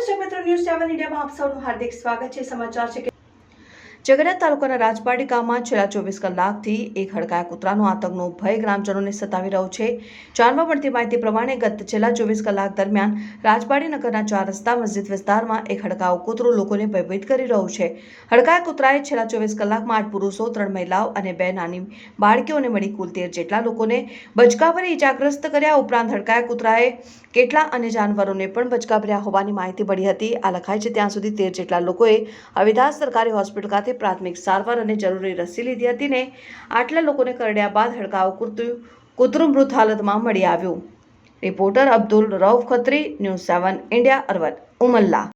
નમસ્કાર શપત્ર ન્યૂઝ સેવન ઇન્ડિયામાં આપ સૌનું હાર્દિક સ્વાગત છે. સમાચાર છે કે તાલુકાના રાજપાડી ગામમાં છેલ્લા ચોવીસ કલાકથી એક હડકાયા કૂતરાનો આતંકનો ભય ગ્રામજનોને સતાવી રહ્યો છે. જાણવા મળતી માહિતી પ્રમાણે ગત છેલ્લા ચોવીસ કલાક દરમિયાન રાજપાડી નગરના ચાર રસ્તા મસ્જિદ વિસ્તારમાં એક હડકાયો કૂતરો લોકોને ભયભીત કરી રહ્યું છે. હડકાયા કૂતરાએ છેલ્લા ચોવીસ કલાકમાં આઠ પુરુષો, ત્રણ મહિલાઓ અને બે નાની બાળકીઓને મળી કુલ તેર જેટલા લોકોને બચકાભરે ઇજાગ્રસ્ત કર્યા. ઉપરાંત હડકાયા કૂતરાએ કેટલા અન્ય જાનવરોને પણ બચકાભર્યા હોવાની માહિતી મળી હતી. આ લખાય છે, ત્યાં સુધી તેર જેટલા લોકોએ અવિધાસ સરકારી હોસ્પિટલ ખાતે પ્રાથમિક સારવાર અને જરૂરી રસી લીધી હતી ને આટલા લોકોને કરડ્યા બાદ હડકાવું કૂતરું કૂતરું મૃત હાલતમાં મળી આવ્યું. Reporter Abdul Rauf Khatri, news seven, India અરવદ Umalla.